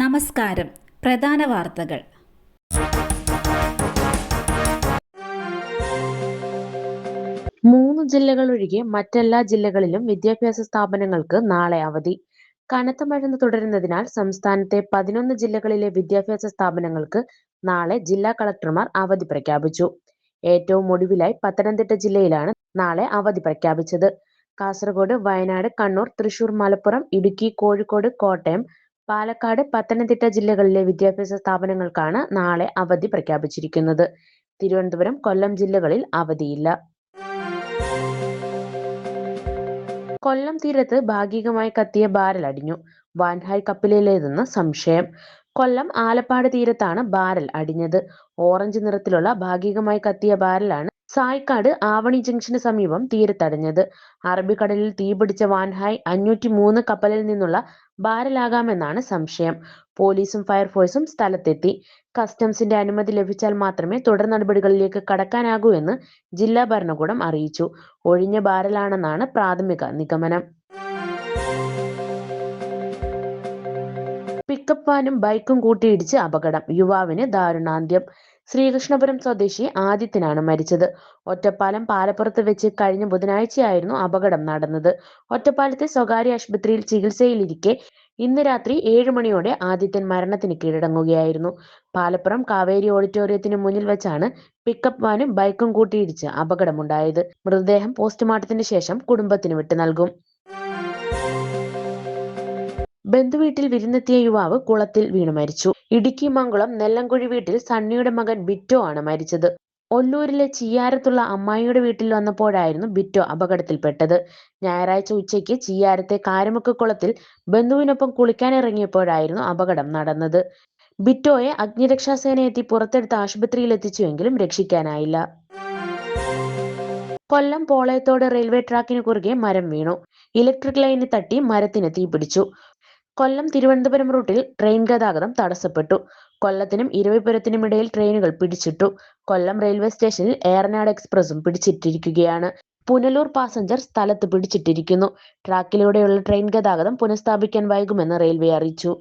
നമസ്കാരം. പ്രധാന വാർത്തകൾ. മൂന്ന് ജില്ലകൾ ഒഴികെ മറ്റെല്ലാ ജില്ലകളിലും വിദ്യാഭ്യാസ സ്ഥാപനങ്ങൾക്ക് നാളെ അവധി. കനത്ത മഴ തുടരുന്നതിനാൽ സംസ്ഥാനത്തെ പതിനൊന്ന് ജില്ലകളിലെ വിദ്യാഭ്യാസ സ്ഥാപനങ്ങൾക്ക് നാളെ ജില്ലാ കളക്ടർമാർ അവധി പ്രഖ്യാപിച്ചു. ഏറ്റവും ഒടുവിലായി പത്തനംതിട്ട ജില്ലയിലാണ് നാളെ അവധി പ്രഖ്യാപിച്ചത്. കാസർഗോഡ് വയനാട് കണ്ണൂർ തൃശൂർ മലപ്പുറം ഇടുക്കി കോഴിക്കോട് കോട്ടയം പാലക്കാട് പത്തനംതിട്ട ജില്ലകളിലെ വിദ്യാഭ്യാസ സ്ഥാപനങ്ങൾക്കാണ് നാളെ അവധി പ്രഖ്യാപിച്ചിരിക്കുന്നത്. തിരുവനന്തപുരം കൊല്ലം ജില്ലകളിൽ അവധിയില്ല. കൊല്ലം തീരത്ത് ഭാഗികമായി കത്തിയ ബാരൽ അടിഞ്ഞു. വാൻഹായ് കപ്പലിലേതെന്ന് സംശയം. കൊല്ലം ആലപ്പാട് തീരത്താണ് ബാരൽ അടിഞ്ഞത്. ഓറഞ്ച് നിറത്തിലുള്ള ഭാഗികമായി കത്തിയ ബാരലാണ് സായ്ക്കാട് ആവണി ജംഗ്ഷന് സമീപം തീരത്തടഞ്ഞത്. അറബിക്കടലിൽ തീപിടിച്ച വാൻഹായ് അഞ്ഞൂറ്റി മൂന്ന് കപ്പലിൽ നിന്നുള്ള ഭാരലാകാമെന്നാണ് സംശയം. പോലീസും ഫയർഫോഴ്സും സ്ഥലത്തെത്തി. കസ്റ്റംസിന്റെ അനുമതി ലഭിച്ചാൽ മാത്രമേ തുടർ നടപടികളിലേക്ക് കടക്കാനാകൂ എന്ന് ജില്ലാ ഭരണകൂടം അറിയിച്ചു. ഒഴിഞ്ഞ ഭാരലാണെന്നാണ് പ്രാഥമിക നിഗമനം. പിക്കപ്പ് വാനും ബൈക്കും കൂട്ടിയിടിച്ച് അപകടം. യുവാവിന് ദാരുണാന്ത്യം. ശ്രീകൃഷ്ണപുരം സ്വദേശി ആദിത്യനാണ് മരിച്ചത്. ഒറ്റപ്പാലം പാലപ്പുറത്ത് വെച്ച് കഴിഞ്ഞ ബുധനാഴ്ചയായിരുന്നു അപകടം നടന്നത്. ഒറ്റപ്പാലത്തെ സ്വകാര്യ ആശുപത്രിയിൽ ചികിത്സയിലിരിക്കെ ഇന്ന് രാത്രി ഏഴ് മണിയോടെ ആദിത്യൻ മരണത്തിന് കീഴടങ്ങുകയായിരുന്നു. പാലപ്പുറം കാവേരി ഓഡിറ്റോറിയത്തിന് മുന്നിൽ വെച്ചാണ് പിക്കപ്പ് വാനും ബൈക്കും കൂട്ടിയിടിച്ച് അപകടമുണ്ടായത്. മൃതദേഹം പോസ്റ്റ്മോർട്ടത്തിന് ശേഷം കുടുംബത്തിന് വിട്ടു നൽകും ബന്ധുവീട്ടിൽ വിരുന്നെത്തിയ യുവാവ് കുളത്തിൽ വീണു മരിച്ചു. ഇടുക്കി മംഗളം നെല്ലംകുഴി വീട്ടിൽ സണ്ണിയുടെ മകൻ ബിറ്റോ ആണ് മരിച്ചത്. ഒല്ലൂരിലെ ചിയാരത്തുള്ള അമ്മായിയുടെ വീട്ടിൽ വന്നപ്പോഴായിരുന്നു ബിറ്റോ അപകടത്തിൽപ്പെട്ടത്. ഞായറാഴ്ച ഉച്ചയ്ക്ക് ചിയാരത്തെ കാരമുക്ക് കുളത്തിൽ ബന്ധുവിനൊപ്പം കുളിക്കാനിറങ്ങിയപ്പോഴായിരുന്നു അപകടം നടന്നത്. ബിറ്റോയെ അഗ്നിരക്ഷാസേന എത്തി പുറത്തെടുത്ത് ആശുപത്രിയിൽ എത്തിച്ചുവെങ്കിലും രക്ഷിക്കാനായില്ല. കൊല്ലം പോളയത്തോട് റെയിൽവേ ട്രാക്കിന് കുറുകെ മരം വീണു. ഇലക്ട്രിക് ലൈനിൽ തട്ടി മരത്തിന് തീപിടിച്ചു. കൊല്ലം തിരുവനന്തപുരം റൂട്ടിൽ ട്രെയിൻ ഗതാഗതം തടസ്സപ്പെട്ടു. കൊല്ലത്തിനും ഇരവിപുരത്തിനും ഇടയിൽ ട്രെയിനുകൾ പിടിച്ചിട്ടു. കൊല്ലം റെയിൽവേ സ്റ്റേഷനിൽ ഏറനാട് എക്സ്പ്രസും പിടിച്ചിട്ടിരിക്കുകയാണ്. പുനലൂർ പാസഞ്ചർ സ്ഥലത്ത് പിടിച്ചിട്ടിരിക്കുന്നു. ട്രാക്കിലൂടെയുള്ള ട്രെയിൻ ഗതാഗതം പുനഃസ്ഥാപിക്കാൻ വൈകുമെന്ന് റെയിൽവേ അറിയിച്ചു.